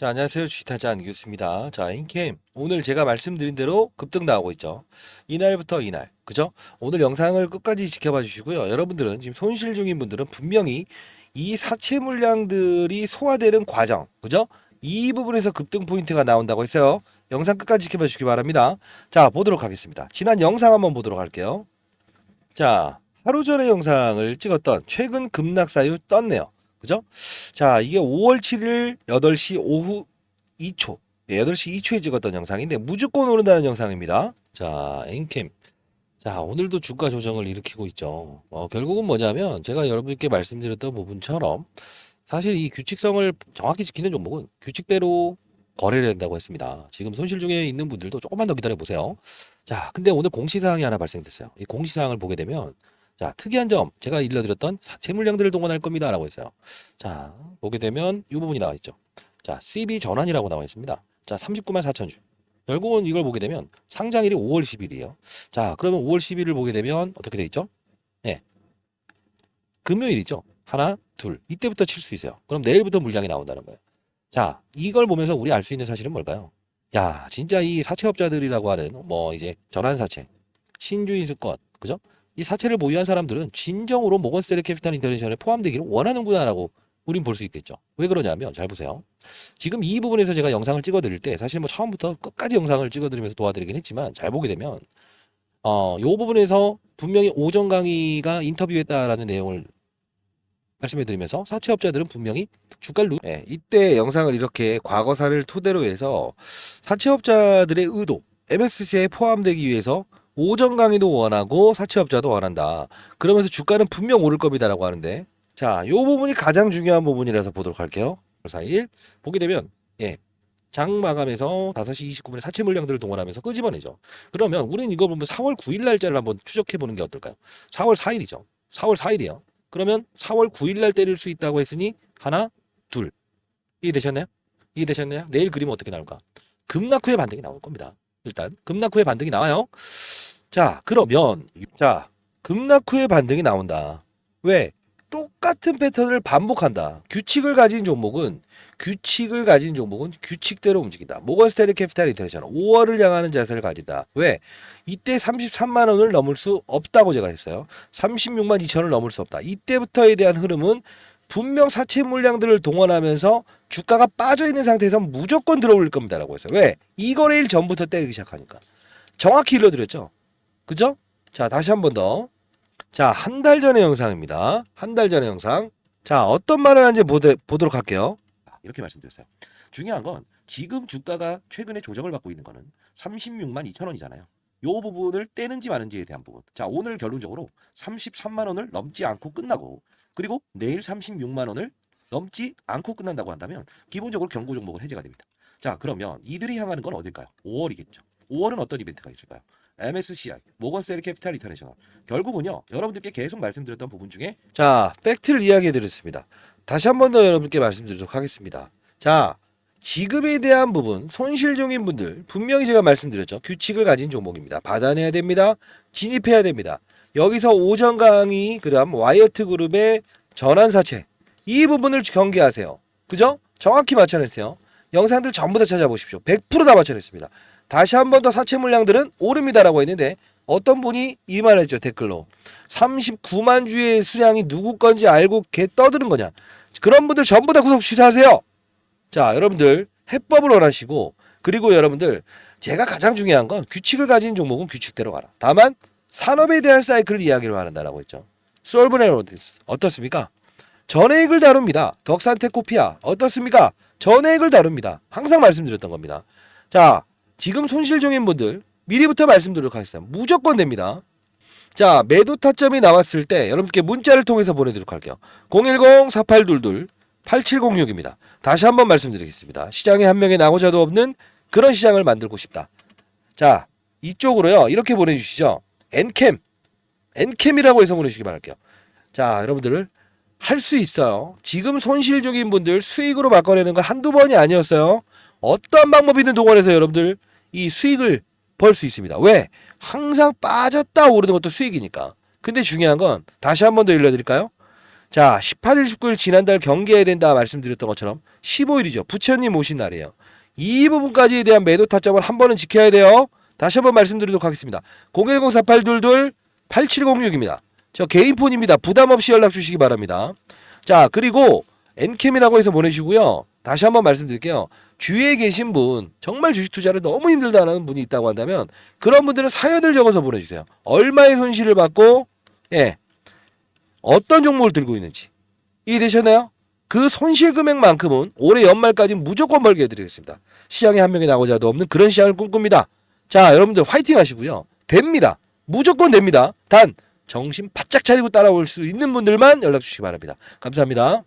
자, 안녕하세요. 주식타자 안교수입니다. 자, 인캠. 오늘 제가 말씀드린 대로 급등 나오고 있죠. 이날부터 이날. 그죠? 오늘 영상을 끝까지 지켜봐 주시고요. 여러분들은 지금 손실 중인 분들은 분명히 이 사채 물량들이 소화되는 과정. 그죠? 이 부분에서 급등 포인트가 나온다고 했어요. 영상 끝까지 지켜봐 주시기 바랍니다. 자, 보도록 하겠습니다. 지난 영상 한번 보도록 할게요. 자, 하루 전에 영상을 찍었던 최근 급락 사유 떴네요. 그죠? 자, 이게 5월 7일 8시 오후 2초. 예, 8시 2초에 찍었던 영상인데 무조건 오른다는 영상입니다. 자, 엔캠. 자, 오늘도 주가 조정을 일으키고 있죠. 어, 결국은 뭐냐면 제가 여러분께 말씀드렸던 부분처럼 사실 이 규칙성을 정확히 지키는 종목은 규칙대로 거래를 한다고 했습니다. 지금 손실 중에 있는 분들도 조금만 더 기다려 보세요. 자, 근데 오늘 공시사항이 하나 발생됐어요. 이 공시사항을 보게 되면 자, 특이한 점 제가 일러드렸던 사채 물량들을 동원할 겁니다 라고 했어요. 자, 보게 되면 이 부분이 나와 있죠. 자, CB 전환이라고 나와 있습니다. 자, 39만 4천 주. 결국은 이걸 보게 되면 상장일이 5월 10일이에요. 자, 그러면 5월 10일을 보게 되면 어떻게 돼 있죠? 예. 금요일이죠. 하나, 둘. 이때부터 칠 수 있어요. 그럼 내일부터 물량이 나온다는 거예요. 자, 이걸 보면서 우리 알 수 있는 사실은 뭘까요? 야, 진짜 이 사채업자들이라고 하는 뭐 이제 전환사채, 신주인 수권, 그죠? 이 사채를 보유한 사람들은 진정으로 모건스테리 캐피탈 인터내셔널에 포함되기를 원하는구나라고 우린 볼 수 있겠죠. 왜 그러냐면 잘 보세요. 지금 이 부분에서 제가 영상을 찍어드릴 때 사실 뭐 처음부터 끝까지 영상을 찍어드리면서 도와드리긴 했지만 잘 보게 되면 어, 요 부분에서 분명히 오전 강의가 인터뷰했다라는 내용을 말씀해드리면서 사채업자들은 분명히 주가를 누... 예, 이때 영상을 이렇게 과거사를 토대로 해서 사채업자들의 의도 MSCI에 포함되기 위해서 오전 강의도 원하고 사채업자도 원한다. 그러면서 주가는 분명 오를 겁니다라고 하는데 자, 요 부분이 가장 중요한 부분이라서 보도록 할게요. 4일 보게 되면 예. 장 마감에서 5시 29분에 사채 물량들을 동원하면서 끄집어내죠. 그러면 우리는 이거 보면 4월 9일 날짜를 한번 추적해 보는 게 어떨까요? 4월 4일이죠. 4월 4일이요. 그러면 4월 9일 날 때릴 수 있다고 했으니 하나, 둘. 이해되셨나요? 이해되셨나요? 내일 그림은 어떻게 나올까? 급락 후에 반등이 나올 겁니다. 일단 급락 후에 반등이 나와요. 자, 그러면 자, 급락 후에 반등이 나온다. 왜? 똑같은 패턴을 반복한다. 규칙을 가진 종목은 규칙을 가진 종목은 규칙대로 움직인다. 모건스테리 캐피탈 인터내셔널 5월을 향하는 자세를 가진다. 왜? 이때 33만 원을 넘을 수 없다고 제가 했어요. 36만 2천을 넘을 수 없다. 이때부터에 대한 흐름은 분명 사채 물량들을 동원하면서 주가가 빠져 있는 상태에서 무조건 들어올 겁니다라고 했어요. 왜? 이 거래일 전부터 때리기 시작하니까. 정확히 일러드렸죠. 그죠? 자, 다시 한 번 더. 자, 한 달 전의 영상입니다. 한 달 전의 영상. 자, 어떤 말을 하는지 보도, 보도록 할게요. 이렇게 말씀드렸어요. 중요한 건 지금 주가가 최근에 조정을 받고 있는 거는 36만 2천 원이잖아요. 요 부분을 떼는지 마는지에 대한 부분. 자, 오늘 결론적으로 33만 원을 넘지 않고 끝나고 그리고 내일 36만 원을 넘지 않고 끝난다고 한다면 기본적으로 경고 종목은 해제가 됩니다. 자, 그러면 이들이 향하는 건 어딜까요? 5월이겠죠. 5월은 어떤 이벤트가 있을까요? MSCI, 모건스테리 캐피탈 인터내셔널. 결국은요, 여러분들께 계속 말씀드렸던 부분 중에 자, 팩트를 이야기해 드렸습니다. 다시 한 번 더 여러분께 말씀드리도록 하겠습니다. 자, 지급에 대한 부분, 손실 중인 분들, 분명히 제가 말씀드렸죠. 규칙을 가진 종목입니다. 받아내야 됩니다. 진입해야 됩니다. 여기서 오전 강의, 그 다음 와이어트 그룹의 전환사채. 이 부분을 경계하세요. 그죠? 정확히 맞춰냈어요. 영상들 전부 다 찾아보십시오. 100%다 맞춰냈습니다. 다시 한 번 더 사채 물량들은 오릅니다라고 했는데 어떤 분이 이 말을 했죠 댓글로 39만 주의 수량이 누구 건지 알고 개 떠드는 거냐 그런 분들 전부 다 구독 취소하세요 자 여러분들 해법을 원하시고 그리고 여러분들 제가 가장 중요한 건 규칙을 가진 종목은 규칙대로 가라 다만 산업에 대한 사이클을 이야기를 하는다라고 했죠 솔브네로디스 어떻습니까 전해액을 다룹니다 덕산테코피아 어떻습니까 전해액을 다룹니다 항상 말씀드렸던 겁니다 자 지금 손실 중인 분들 미리부터 말씀드리도록 하겠습니다. 무조건 됩니다. 자, 매도 타점이 나왔을 때 여러분께 문자를 통해서 보내드리도록 할게요. 010-4822-8706입니다. 다시 한번 말씀드리겠습니다. 시장에 한 명의 나고자도 없는 그런 시장을 만들고 싶다. 자, 이쪽으로요. 이렇게 보내주시죠. 엔캠. 엔캠이라고 해서 보내주시기 바랄게요. 자, 여러분들 할 수 있어요. 지금 손실 중인 분들 수익으로 바꿔내는 건 한두 번이 아니었어요. 어떤 방법이든 동원해서 여러분들 이 수익을 벌 수 있습니다. 왜? 항상 빠졌다 오르는 것도 수익이니까. 근데 중요한 건 다시 한 번 더 일러드릴까요? 자, 18일, 19일 지난달 경계해야 된다 말씀드렸던 것처럼 15일이죠. 부처님 오신 날이에요. 이 부분까지에 대한 매도 타점을 한 번은 지켜야 돼요. 다시 한번 말씀드리도록 하겠습니다. 010-4822-8706입니다. 저 개인 폰입니다. 부담 없이 연락 주시기 바랍니다. 자, 그리고 엔캠이라고 해서 보내시고요. 다시 한번 말씀드릴게요. 주위에 계신 분, 정말 주식 투자를 너무 힘들다는 분이 있다고 한다면 그런 분들은 사연을 적어서 보내주세요. 얼마의 손실을 받고, 예, 어떤 종목을 들고 있는지. 이해되셨나요? 그 손실 금액만큼은 올해 연말까지 무조건 벌게 해드리겠습니다. 시장에 한 명이 나고자도 없는 그런 시장을 꿈꿉니다. 자, 여러분들 화이팅 하시고요. 됩니다. 무조건 됩니다. 단, 정신 바짝 차리고 따라올 수 있는 분들만 연락 주시기 바랍니다. 감사합니다.